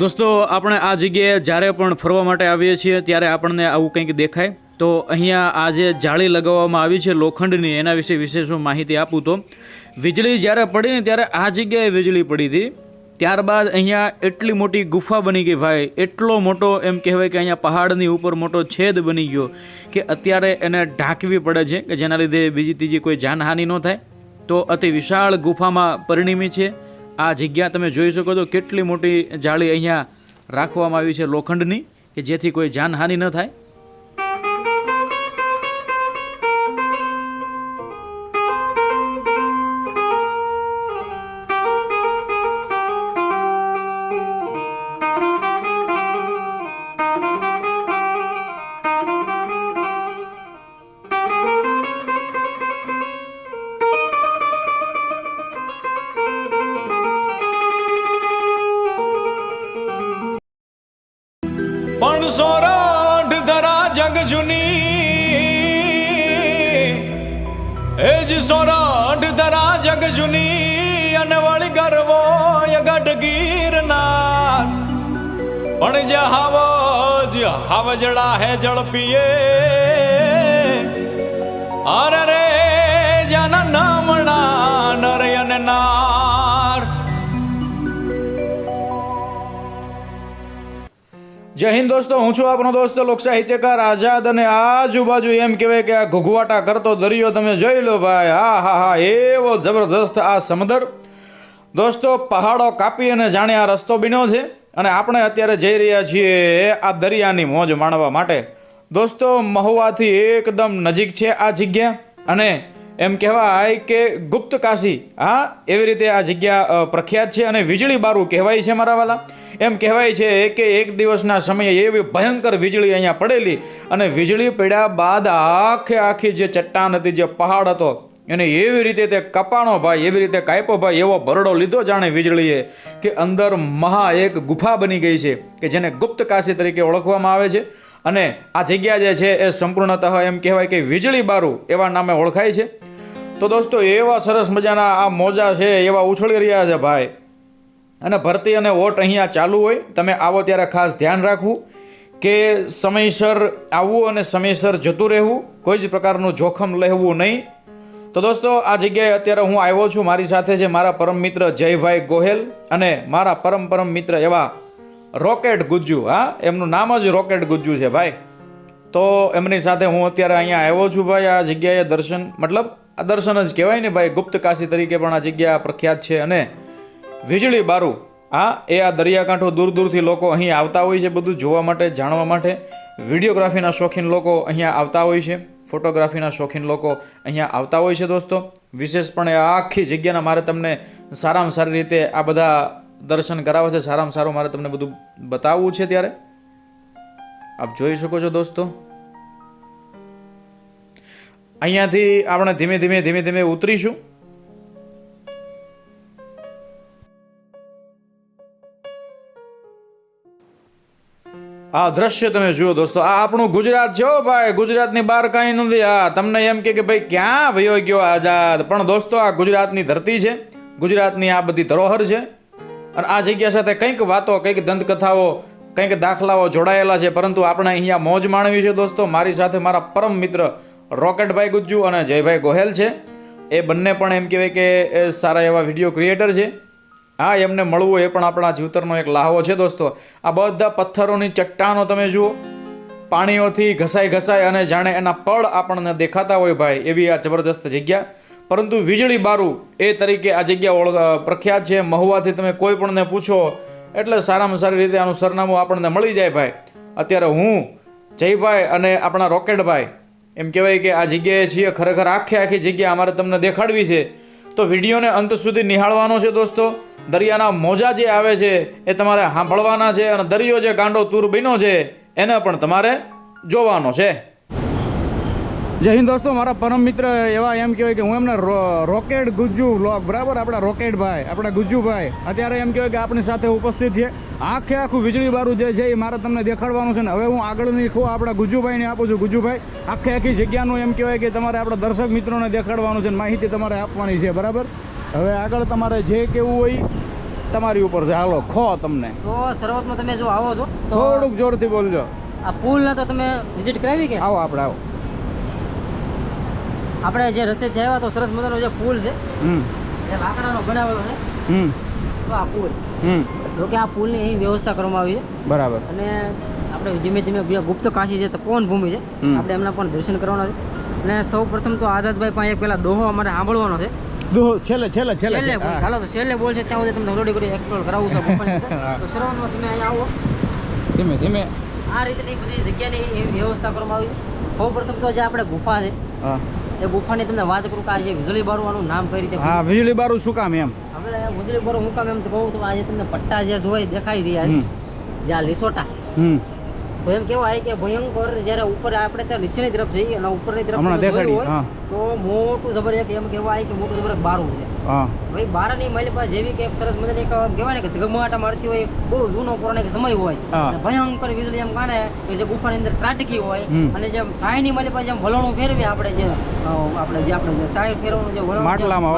દોસ્તો, આપણે આ જગ્યાએ જ્યારે પણ ફરવા માટે આવીએ છીએ, ત્યારે આપણને આવું કંઈક દેખાય. તો અહીંયા આ જે જાળી લગાવવામાં આવી છે લોખંડની, એના વિશે વિશેષ હું માહિતી આપું તો. વીજળી જ્યારે પડી ને ત્યારે આ જગ્યાએ વીજળી પડી હતી. ત્યારબાદ અહીંયા એટલી મોટી ગુફા બની ગઈ ભાઈ. એટલો મોટો એમ કહેવાય કે અહીંયા પહાડની ઉપર મોટો છેદ બની ગયો કે અત્યારે એને ઢાંકવી પડે છે, કે જેના લીધે બીજી ત્રીજી કોઈ જાનહાનિ ન થાય. તો અતિ વિશાળ ગુફામાં પરિણમી છે. આ જગ્યા તમે જોઈ શકો છો કેટલી મોટી જાળી અહીંયા રાખવામાં આવી છે લોખંડની કે જેથી કોઈ જાનહાનિ ન થાય. સોરઠ ધરા જગ જુની. એ જ સોરઠ ધરા જગ જુની અને વળી ગરવો ગઢ ગીરનાર. પણ જે હાવજ હાવજડા હે જળ પીએ અરે જય હિન્દ દોસ્તો, હું છું આપણો દોસ્ત લોક સાહિત્યકાર આઝાદ અને આજુબાજુ એમ કહેવાય કે આ ઘુઘવાટા કરતો દરિયો તમે જોઈ લો ભાઈ. હા હા હા, એવો જબરદસ્ત આ સમુદર. દોસ્તો, પહાડો કાપી અને જાણે આ રસ્તો બન્યો છે અને આપણે અત્યારે જઈ રહ્યા છીએ આ દરિયાની મોજ માણવા માટે. દોસ્તો, મહુવાથી એકદમ નજીક છે આ જગ્યા અને એમ કહેવાય કે ગુપ્ત કાશી, હા, એવી રીતે આ જગ્યા પ્રખ્યાત છે અને વીજળી બારું કહેવાય છે મારા વાલા. એમ કહેવાય છે કે એક દિવસના સમયે એવી ભયંકર વીજળી અહીંયા પડેલી અને વીજળી પડ્યા બાદ આખે આખી જે ચટ્ટાન હતી, જે પહાડ હતો, એને એવી રીતે તે કપાણો ભાઈ, એવી રીતે કાયપો ભાઈ, એવો ભરડો લીધો જાણે વીજળીએ કે અંદર મહા એક ગુફા બની ગઈ છે, કે જેને ગુપ્ત કાશી તરીકે ઓળખવામાં આવે છે. અને આ જગ્યા જે છે એ સંપૂર્ણતઃ એમ કહેવાય કે વીજળી બારું એવા નામે ઓળખાય છે. તો દોસ્તો, એવા સરસ મજાના આ મોજા છે, એવા ઉછળી રહ્યા છે ભાઈ. અને ભરતી અને વોટ અહીંયા ચાલુ હોય, તમે આવો ત્યારે ખાસ ધ્યાન રાખવું કે સમયસર આવવું અને સમયસર જતું રહેવું, કોઈ જ પ્રકારનું જોખમ લેવું નહીં. તો દોસ્તો, આ જગ્યાએ અત્યારે હું આવ્યો છું મારી સાથે છે મારા પરમ મિત્ર જયભાઈ ગોહેલ અને મારા પરમ પરમ મિત્ર એવા રોકેટ ગુજ્જુ, હા? એમનું નામ જ રોકેટ ગુજ્જુ છે ભાઈ. તો એમની સાથે હું અત્યારે અહીંયા આવ્યો છું ભાઈ, આ જગ્યાએ દર્શન, મતલબ આ દર્શન જ કહેવાય ને ભાઈ, ગુપ્ત કાશી તરીકે પણ આ જગ્યા પ્રખ્યાત છે અને વીજળી બારું, હા, એ આ દરિયાકાંઠો દૂર દૂરથી લોકો અહીં આવતા હોય છે બધું જોવા માટે, જાણવા માટે. વિડીયોગ્રાફીના શોખીન લોકો અહીંયા આવતા હોય છે, ફોટોગ્રાફીના શોખીન લોકો અહીંયા આવતા હોય છે દોસ્તો. વિશેષપણે આ આખી જગ્યાના મારે તમને સારામાં સારી રીતે આ બધા દર્શન કરાવે છે, સારામાં સારું મારે તમને બધું બતાવવું છે ત્યારે. આપ જોઈ શકો છો દોસ્તો. અહીંયાથી આપણે ધીમે ધીમે ધીમે ધીમે ઉતરીશું. આ દ્રશ્ય તમે જુઓ દોસ્તો, આ આપણું ગુજરાત છે હો ભાઈ. ગુજરાતની બહાર કાંઈ નથી. આ તમને એમ કે ભાઈ ક્યાં વયો ગયો આઝાદ? પણ દોસ્તો, આ ગુજરાતની ધરતી છે. ગુજરાતની આ બધી ધરોહર છે. અને આ જગ્યા સાથે કંઈક વાતો, કંઈક દંતકથાઓ, કંઈક દાખલાઓ જોડાયેલા છે. પરંતુ આપણે અહીંયા મોજ માણવી છે દોસ્તો. મારી સાથે મારા પરમ મિત્ર રોકેટભાઈ ગુજ્જુ અને જયભાઈ ગોહેલ છે. એ બંને પણ એમ કહેવાય કે સારા એવા વીડિયો ક્રિએટર છે. હા, એમને મળવું એ પણ આપણા જીવતરનો એક લાહવો છે દોસ્તો. આ બધા પથ્થરોની ચટ્ટાનો તમે જુઓ. પાણીઓથી ઘસાઈ ઘસાઈ અને જાણે એના પડ આપણને દેખાતા હોય ભાઈ, એવી આ જબરદસ્ત જગ્યા. પરંતુ વીજળી બારું એ તરીકે આ જગ્યા પ્રખ્યાત છે. મહુવાથી તમે કોઈ પણને પૂછો, એટલે સારામાં સારી રીતે આનું સરનામું આપણને મળી જાય ભાઈ. અત્યારે હું, જયભાઈ અને આપણા રોકેટભાઈ એમ કહેવાય કે આ જગ્યાએ છીએ, ખરેખર આખે આખી જગ્યા અમારે તમને દેખાડવી છે. તો વિડીયોને અંત સુધી નિહાળવાનો છે દોસ્તો. દરિયાના મોજા જે આવે છે, એ તમારે સાંભળવાના છે અને દરિયો જે ગાંડો તૂર બન્યો છે, એને પણ તમારે જોવાનો છે. જય હિન્દ દોસ્તો મારા પરમ મિત્ર એવા એમ કહેવાય કે હું એમને રોકેટ ગુજ્જુ વ્લોગ બરાબર? આપણા રોકેટ ભાઈ આપણા ગુજ્જુભાઈ અત્યારે એમ કહેવાય કે આપણી સાથે ઉપસ્થિત છે. આખે આખું વીજળી બારું જે છે એ મારે તમને દેખાડવાનું છે ને હવે હું આગળની ખો આપણા ગુજ્જુભાઈને આપું છું. ગુજ્જુભાઈ આખે આખી જગ્યાનું એમ કહેવાય કે તમારે આપણા દર્શક મિત્રોને દેખાડવાનું છે ને માહિતી તમારે આપવાની છે બરાબર? હવે આગળ તમારે જે કેવું હોય તમારી ઉપર છે. હાલો ખો તમને. તો શરૂઆતમાં તમે જો આવો છો થોડુંક જોરથી બોલજો. આ પુલના તો તમે વિઝિટ કરાવી કે? આવો આપણે આવો. આપણે જે રસ્તેથી આવ્યા તો સરસ મજાનો જે પુલ છે હમ. જે લાકડાનો બનાવેલો છે. હમ. તો આ પુલ. હમ. જો કે આ પુલની અહીં વ્યવસ્થા કરવામાં આવી છે. બરાબર. અને આપણે ધીમે ધીમે ગુપ્ત કાશી છે તો તપોવન ભૂમિ છે આપણે એમના પણ દર્શન કરવાના છે. અને સૌ પ્રથમ તો આઝાદભાઈ પાસે પેલા દોહો અમારે સાંભળવાનો છે. દોહો છેલ્લે છેલ્લે છેલ્લે ચાલો તો છેલ્લે બોલ છે ત્યાં સુધી તમને થોડી ઘણી એક્સપ્લોર કરાવું છું તો શ્રવણમાં તમે અહીંયા આવો. ધીમે ધીમે. આ રીતની બધી જગ્યાની વ્યવસ્થા કરવામાં આવી છે. સૌ પ્રથમ તો જે આપણે ગુફા છે હા. એ ગુફાની તમને વાત કરું કે આ જે વીજળી બારવાનું નામ કઈ રીતે હા વીજળી બારું શું કામ એમ? હવે વીજળી બારું શું કામ એમ તો કહું તો આજે તમને પટ્ટા જે જોઈ દેખાઈ રહ્યા છે. જે આ લીસોટા. હમ. તો એમ કેવાય કે ભયંકર જ્યારે ઉપર આપણે ત્યાં નીચેની તરફ જઈએ અને ઉપરની તરફ તો મોટું જબર એક એમ કહેવાય કે મોટું જબર બારું છે. ભાઈ બારાની મહિલ પાસે જેવી કે સરસ મજાની એક કહેવાય ને કે ઝગમગાટા મારતી હોય બહુ જૂનો પૌરાણિક સમય હોય. ભયંકર વીજળી એમ કાને કે જે ગુફાની અંદર ત્રાટકી હોય અને જે સાયની મહિલ પાસે જેમ વલણું ફેરવે આપણે જે આપણે જે આપણે જે સાય ફેરવવાનું જે વલણ.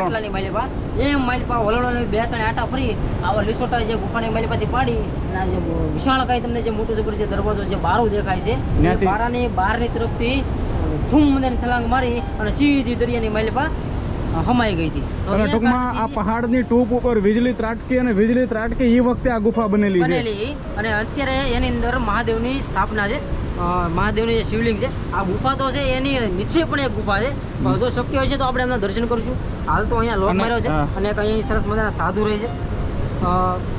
માટલાની મહિલ પાસે એમ મહિલ પાસે વલણો બે ત્રણ આટા ફરી આવા લીસોટા જે ગુફાની મહિલ પાછી પાડી અને આ જે વિશાળ કાંઈ તમને જે મોટું જબર જે દરવાજો જે બારું દેખાય છે બારા ની બારાની બહારની તરફથી ઝૂમ મદાની છલાંગ મારી અને સીધી દરિયાની મહિલ પાસે હમાઈ ગઈ હતી. તો ટૂંકમાં આ પહાડની ટૂપ ઉપર વીજળી ત્રાટકી અને વીજળી ત્રાટકી એ વખતે આ ગુફા બનેલી બનેલી. અને અત્યારે એની અંદર મહાદેવની સ્થાપના છે. મહાદેવની જે શિવલિંગ છે. આ ગુફા તો છે એની નીચે પણ એક ગુફા છે. જો શક્ય હોય છે તો આપણે એમના દર્શન કરીશું. હાલ તો અહીંયા લોક માર્યો છે અને એક અહીં સરસ મજાના સાધુ રહે છે.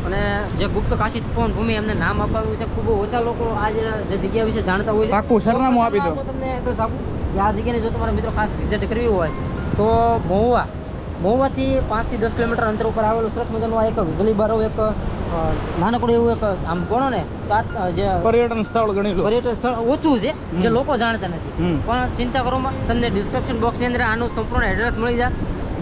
અને જે ગુપ્ત કાશી તપોવન ભૂમિ એમને નામ અપાવ્યું છે. ખૂબ ઓછા લોકો આ જે જગ્યા વિશે જાણતા હોય છે. પાક્કું સરનામું આપી દો. તમને એડ્રેસ આપું. આ જગ્યાની જો તમારા મિત્રો ખાસ વિઝિટ કરવી હોય તો મહુવા મહુવાથી પાંચથી દસ કિલોમીટર અંતર ઉપર આવેલું સરસ મજાનું આ એક વીજળી બારો એક નાનકડું એવું એક આમ ગણો ને જે પર્યટન સ્થળ ગણી લો. પર્યટન સ્થળ ઓછું છે જે લોકો જાણતા નથી. પણ ચિંતા કરોમાં તમને ડિસ્ક્રિપ્શન બોક્સની અંદર આનું સંપૂર્ણ એડ્રેસ મળી જાય.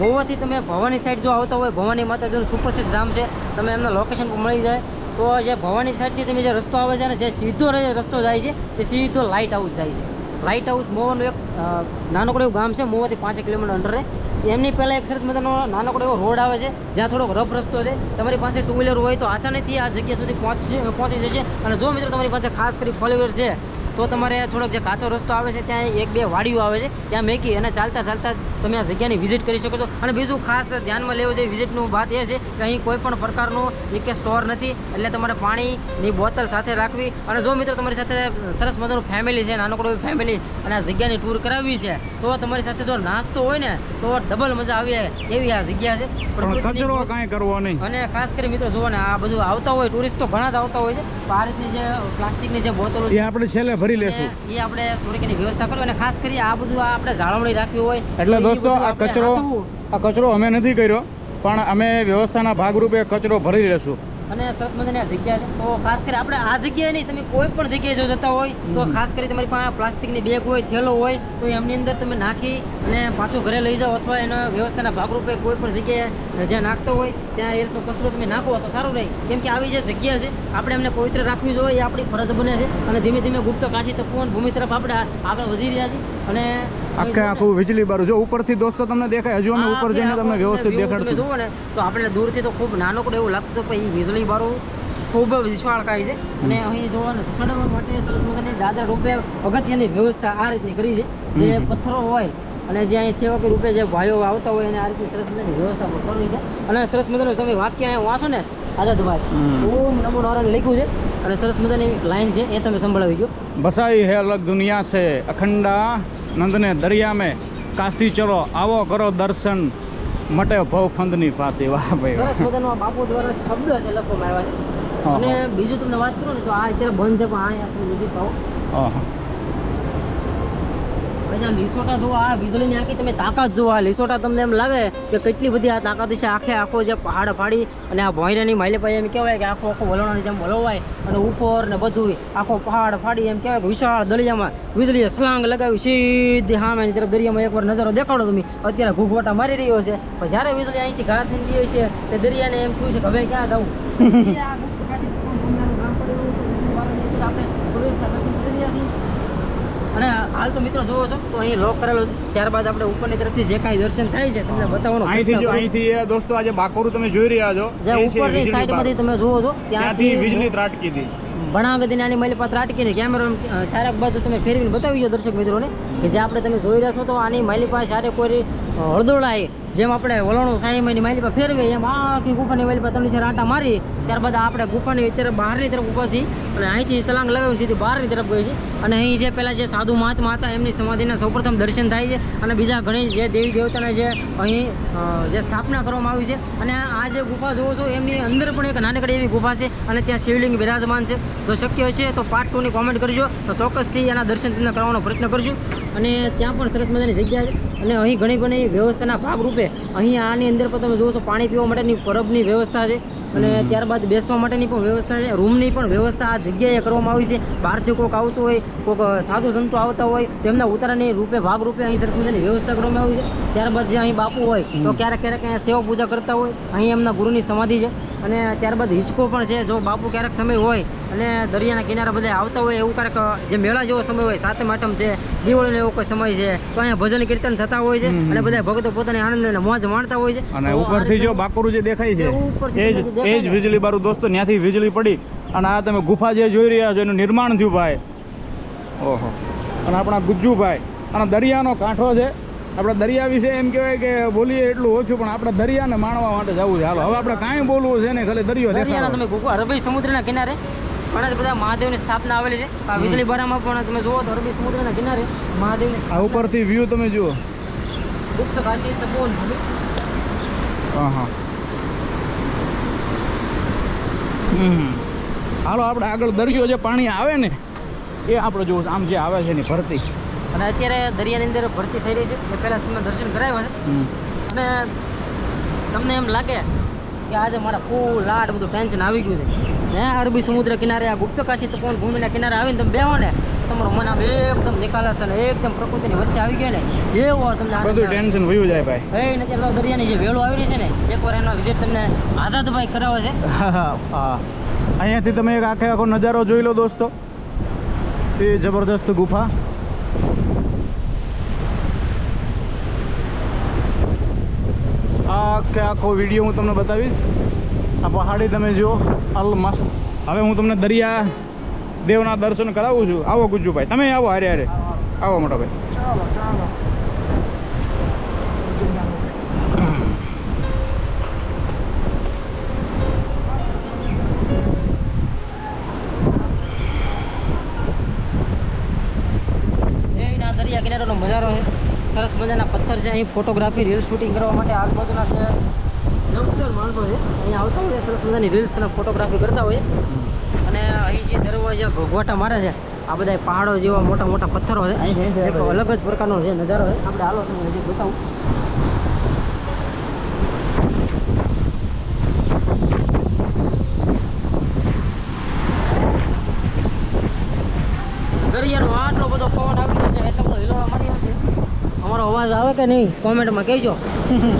મહુવાથી તમે ભવાની સાઈડ જો આવતા હોય ભવાની માતાજીનું સુપ્રસિદ્ધ ધામ છે તમે એમના લોકેશન પર મળી જાય. તો જે ભવાની સાઈડથી તમે જે રસ્તો આવે છે ને જે સીધો રસ્તો જાય છે તે સીધો લાઇટ હાઉસ જાય છે. લાઇટ હાઉસ મોવાનું એક નાનકડું એવું ગામ છે મોવાથી પાંચ કિલોમીટર અંડરે એમની પહેલાં એક સરસ મજાનો નાનકડો એવો રોડ આવે છે, જ્યાં થોડોક રફ રસ્તો છે. તમારી પાસે ટુ વ્હીલર હોય તો આસાનીથી આ જગ્યા સુધી પહોંચશે પહોંચી જશે. અને જો મિત્રો તમારી પાસે ખાસ કરી ફોર વ્હીલર છે તો તમારે થોડોક જે કાચો રસ્તો આવે છે ત્યાં એક બે વાડીઓ આવે છે ત્યાં મેકી અને ચાલતા ચાલતા તમે આ જગ્યાની વિઝિટ કરી શકો છો. અને બીજું ખાસ ધ્યાનમાં લેવું છે વિઝિટનું વાત એ છે કે અહીં કોઈ પણ પ્રકારનું એક કે સ્ટોર નથી એટલે તમારે પાણીની બોટલ સાથે રાખવી. અને જો મિત્રો તમારી સાથે સરસ મજાનું ફેમિલી છે નાનકડું ફેમિલી અને આ જગ્યાની ટૂર કરાવવી છે તો તમારી સાથે જો નાસ્તો હોય ને તો ડબલ મજા આવે એવી આ જગ્યા છે. કચરો કાંઈ કરવો નહીં. અને ખાસ કરી મિત્રો જુઓ ને આ બધું આવતા હોય ટુરિસ્ટ તો ઘણા જ આવતા હોય છે. બહારની આ રીતની જે પ્લાસ્ટિકની જે બોટલો છે આપણે છેલ્લે ભરી લેશું. એ આપણે થોડીક એની વ્યવસ્થા કરવી અને ખાસ કરી આ બધું આ આપણે જાળવણી રાખવી હોય એટલે દોસ્તો આ કચરો આ કચરો અમે નથી કર્યો પણ અમે વ્યવસ્થાના ભાગરૂપે કચરો ભરી લેશું. અને સરસ મજાની આ જગ્યા છે. તો ખાસ કરી આપણે આ જગ્યાએ નહીં તમે કોઈ પણ જગ્યાએ જો જતા હોય તો ખાસ કરી તમારી પાસે પ્લાસ્ટિકની બેગ હોય થેલો હોય તો એમની અંદર તમે નાખી અને પાછું ઘરે લઈ જાઓ અથવા એના વ્યવસ્થાના ભાગરૂપે કોઈ પણ જગ્યાએ જ્યાં નાખતો હોય ત્યાં એ રીતનો કચરો તમે નાખો તો સારું રહે. કેમ કે આવી જે જગ્યા છે આપણે એમને પવિત્ર રાખવી જોઈએ એ આપણી ફરજ બને છે. અને ધીમે ધીમે ગુપ્ત કાશી તપોવન ભૂમિ તરફ આપણે આગળ વધી રહ્યા છીએ. અને આખે આખું વીજળી બારું. જો ઉપરથી દોસ્તો તમને દેખાય હજુ અમે ઉપર જઈને તમને વ્યવસ્થિત દેખાડશું. જુઓ ને તો આપણે દૂરથી તો ખૂબ નાનકડું એવું લાગતું પણ એ વીજળી બારું ખૂબ વિશ્વાળકાય છે. અને અહીં જોવો ને ચડવા માટે દાદા રૂપે અગત્યની વ્યવસ્થા આ રીતની કરી છે. જે પથ્થરો હોય અને જે અહીં સેવક રૂપે જે ભાઈઓ આવતા હોય એને આ રીતે સરસ મજાની વ્યવસ્થા કરવી છે. અને સરસ મજાનું તમે વાક્ય અહીંયા વાંચો ને આઝાદભાઈ ઓમ નમો નારાયણ લખ્યું છે. અને સરસ મજાની લાઈન છે એ તમે સંભળાવી ગયો ભસાઈ હે અલગ દુનિયા છે અખંડા નંદને દરિયામે કાશી ચલો આવો કરો દર્શન. મટે ભવ ફંદની પાસે. વાહ ભાઈ બાપુ દ્વારા શબ્દ છે લખવામાં આવ્યા છે. અને બીજું તમને વાત કરું ને તો આ અત્યારે બંધ છે પણ આ આપણું બધું કહો પછી આ લીસોટા જોવા આ વીજળીની આખી તમે તાકાત આ લીસોટા તમને એમ લાગે કે કેટલી બધી આ તાકાત છે. આખે આખો જે પહાડ ફાડી અને આ ભોંયરાની માઇલે પાસે એમ કહેવાય કે આખો આખો વલણની જેમ વલવાય અને ઉપર ને બધું આખો પહાડ ફાડી એમ કહેવાય કે વિશાળ દરિયામાં વીજળીએ સ્લાંગ લગાવી સીધી સામેની તરફ દરિયામાં એકવાર નજારો દેખાડો તમે. અત્યારે ઘૂઘવાટા મારી રહ્યો છે. પણ જ્યારે વીજળી અહીંથી ઘા થઈ ગઈ છે, તે દરિયાને એમ થયું છે કે હવે ક્યાં જવું આ ગુપ્ત કાશી ભૂમિનું નામ પડેલું છે. આપણે પ્રવેશ દર્શન કરી રહ્યા છીએ અને હાલ તો મિત્રો જોવો છો તો અહીં લોક કરેલો ત્યારબાદ આપણે ઉપરની તરફથી જે કાંઈ દર્શન થાય છે તમને બતાવવાનો અહીંથી જો અહીંથી દોસ્તો આજે બાકોરું તમે જોઈ રહ્યા છો. જે ઉપરની સાઈડમાંથી તમે જુઓ છો ત્યાંથી વીજળી ત્રાટકી હતી ઘણા બધી નાની માલી પાસે રાટકીને કેમેરો સારક બાજુ તમે ફેરવીને બતાવી દો દર્શક મિત્રોને કે જે આપણે તમે જોઈ રહ્યા છો તો આની માલી પાસે સારે કોઈ હળદોળાએ જેમ આપણે વલણું માની માલી પર ફેરવીએ, એમ આખી ગુફાની માલી પર તમને ચાર આંટા મારી, ત્યારબાદ આપણે ગુફાની અત્યારે બહારની તરફ ઊભા છીએ અને અહીંથી ચલાંગ લગાવીને સીધી બહારની તરફ ગઈ છે અને અહીં જે પહેલાં જે સાધુ મહાત્મા હતા, એમની સમાધિના સૌપ્રથમ દર્શન થાય છે. અને બીજા ઘણી જે દેવી દેવતાના જે અહીં જે સ્થાપના કરવામાં આવી છે. અને આ જે ગુફા જોવો છો, એમની અંદર પણ એક નાનકડી એવી ગુફા છે અને ત્યાં શિવલિંગ બિરાજમાન છે. જો શક્ય છે તો પાર્ટ ટુની કોમેન્ટ કરજો. તો ચોક્કસથી એના દર્શન તમને કરવાનો પ્રયત્ન કરશું અને ત્યાં પણ સરસ મજાની જગ્યા છે. અને અહીં ઘણી ઘણી વ્યવસ્થાના ભાગરૂપે અહીંયા આની અંદર પણ તમે જોવો છો પાણી પીવા માટેની પરબની વ્યવસ્થા છે. અને ત્યારબાદ બેસવા માટેની પણ વ્યવસ્થા છે. રૂમની પણ વ્યવસ્થા આ જગ્યાએ કરવામાં આવી છે. બહારથી કોઈક આવતું હોય કોઈક સાધુ સંતો આવતા હોય તેમના ઉતારાની રૂપે ભાગરૂપે અહીં સરસ મજાની વ્યવસ્થા કરવામાં આવી છે. ત્યારબાદ જે અહીં બાપુ હોય તો ક્યારેક ક્યારેક અહીંયા સેવા પૂજા કરતા હોય અહીં એમના ગુરુની સમાધિ છે. અને ત્યારબાદ હિંચકો પણ છે જો બાપુ ક્યારેક સમય હોય અને દરિયાના કિનારા બધા આવતા હોય એવું ક્યારેક જે મેળા જેવો સમય હોય સાતમ આઠમ છે દિવાળીનો એવો કોઈ સમય છે તો અહીંયા ભજન કીર્તન થતા હોય છે. અને બધા ભક્તો પોતાની આનંદ મોજ માણતા હોય છે. અને ઉપરથી જો રીતે- જે દેખાય છે એ જ એ. વીજળી બારું દોસ્તો ત્યાંથી વીજળી પડી અને આ તમે ગુફા જે જોઈ રહ્યા છો એનું નિર્માણ થયું ભાઈ. ઓહો. અને આપણા ગુજ્જુભાઈ અને દરિયાનો કાંઠો છે. આપણે દરિયા વિશે એમ કહેવાય કે બોલીએ એટલું ઓછું પણ આપણે દરિયાને માણવા માટે જવું છે. હાલો હવે આપણે કાંઈ બોલવું છે ને ખાલી દરિયો દરિયાના તમે ગુફા અરબી સમુદ્રના કિનારે ઘણા જ બધા મહાદેવની સ્થાપના આવેલી છે. આ વીજળી બારામાં પણ તમે જુઓ તો અરબી સમુદ્રના કિનારે મહાદેવની આ ઉપરથી વ્યૂ તમે જુઓ. ગુપ્ત કાશી તપોવન ભૂમિ હા હા હમ. હાલો આપણે આગળ દરિયો જે પાણી આવે ને એ આપણે જોવું. આમ જે આવે છે એની ભરતી. અને અત્યારે દરિયાની અંદર ભરતી થઈ રહી છે. એ પહેલાં તમને દર્શન કરાવ્યા છે. અને તમને એમ લાગે કે આજે મારા ફૂલ લાટ બધું ટેન્શન આવી ગયું છે. હે અરબી સમુદ્ર કિનારે આ ગુપ્ત કાશી તપોવન ભૂમિના કિનારે આવીને તમે બેહો ને તો તમારું મન આમ એકદમ નિકાલસ અને એકદમ પ્રકૃતિની વચ્ચે આવી ગયા ને એવો તમને બધું ટેન્શન વયું જાય ભાઈ. એ નથી એટલે દરિયાની જે વેળો આવી રહી છે ને એકવાર એનો વિઝિટ તમને આઝાદભાઈ કરાવે છે. અહીંયાથી તમે એક આખે આખો નજારો જોઈ લો દોસ્તો. એ જબરદસ્ત ગુફા. આખે આખો વીડિયો હું તમને બતાવીશ. આ પહાડી તમે જુઓ અલ મસ્ત. હવે હું તમને દરિયા દેવના દર્શન કરાવું છું. આવો ગુજ્જુભાઈ તમે આવો હારે હારે. આવો મોટા ભાઈ. દરિયા કિનારાનો નજારો છે. સરસ મજાના પથ્થર છે. અહીં ફોટોગ્રાફી રીલ શૂટિંગ કરવા માટે આજુબાજુના છે. યંગસ્ટર માણસો છે. અહીંયા આવતા હોય સરસ મજાની રીલ્સ ફોટોગ્રાફી કરતા હોય. અહીં જે દરવાજા ભોગવાટા મારે છે આ બધા પહાડો જેવા મોટા મોટા પથ્થરો છે. અહીં છે, છે, એક અલગ જ પ્રકારનો જે નજારો છે. આપણે હાલો તમને હજી બતાવું. દરિયાનો આટલો બધો પવન આવી રહ્યો છે એટલો બધો હિલવા માંડ્યો છે. અમારો અવાજ આવે કે નહીં? કોમેન્ટમાં કહેજો. હમ હમ.